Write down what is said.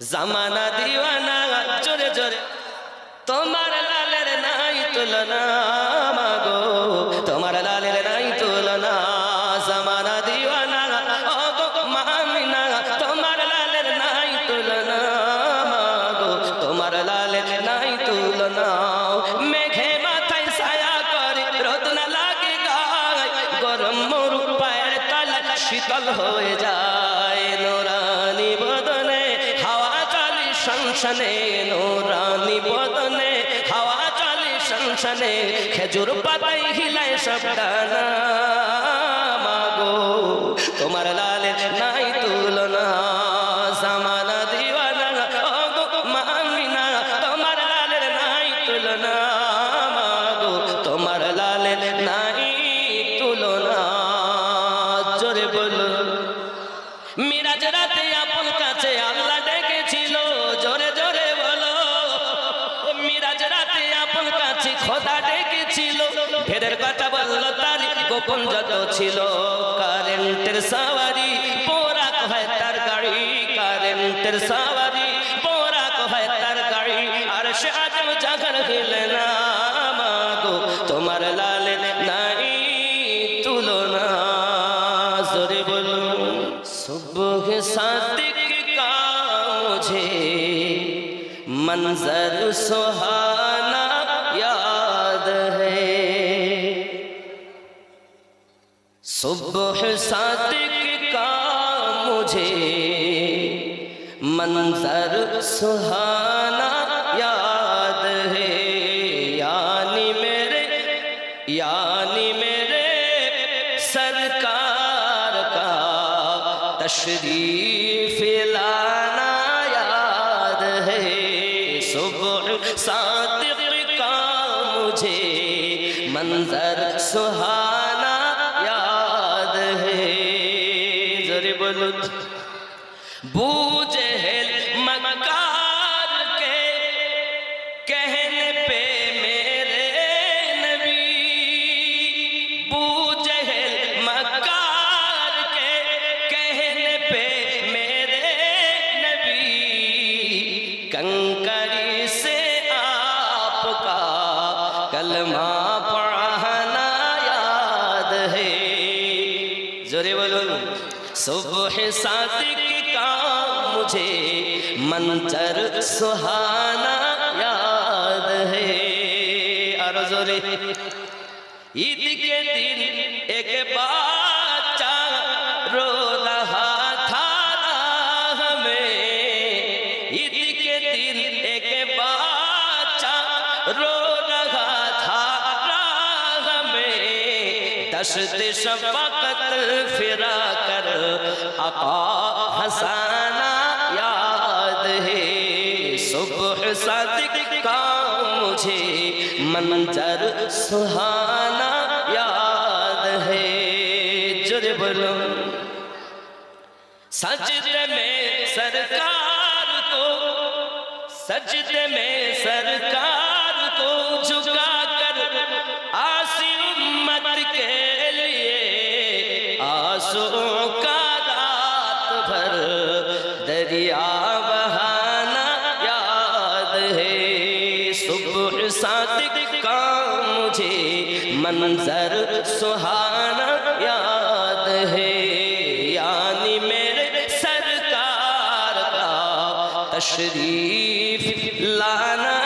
জামানা দিওয়ানা, জোরে জোরে। তোমার লালের নাই তুলনা, মাগো। তোমার লালের নাই তুলনা, জামানা দিওয়ানা ও গো মামিনা। তোমার লালের নাই তুলনা, মাগো। তোমার লালের নাই তুলনা। মেঘে মাথায় ছায়া করে রোদ না লাগে গায়। গরম মরু পায়ের তলা শীতল হয়ে যায়। সংসনে নোরানি বদনে। হাওয়া চলে সংসনে খেজুর পাতাই হিলায় সব মাগো, তোমার লালে নাই তুলনা। জামানা দিওয়ানা গো মামিনা, তোমার লালের নাই তুলনা। মাগো, তোমার লালের নাই তুলনা। জোরে বলুন। মিরাজ রাতে আপন কাছে আল্লাহ খোদা ডেকেছিল ফেরের কথা বলল তার গোপন যত ছিল কারেন্টের সাওয়ারি পোরা হয় তার গাড়ি কারেন্টের সাওয়ারি পোরা হয় তার গাড়ি আর সে আজম জাগার হিলে না মাগো তোমার লালে নাই তুলনা জোরে বলুন सुबह सादिक का मुझे मंजर सुहाना सुबह सादिक का मुझे मंजर सुहाना याद है यानी मेरे यानी मेरे सरकार का तशरीफ लाना याद है सुबह सादिक का मुझे मंजर सुहाना जरे बोलो बूझे मकार के कहने पे मेरे नबी। मकार के कहने पे मेरे नबी। कंकरी से आपका कलमा पढ़ाना सुबह सादिक का मुझे मंजर सुहाना याद है और जोरे ईद के दिन एक बच्चा रो में दशत शफकत फिरा कर। आका हसाना याद है, सुबह सादिक का मुझे। मंजर सुहाना याद है, जुर बोलो। सजदे में सरकार को, सजदे में सरकार को झुका कर दरिया बहाना याद है। सुबह सादिक का मुझे मंजर सुहाना याद है। यानी मेरे सरकार का तशरीफ़ लाना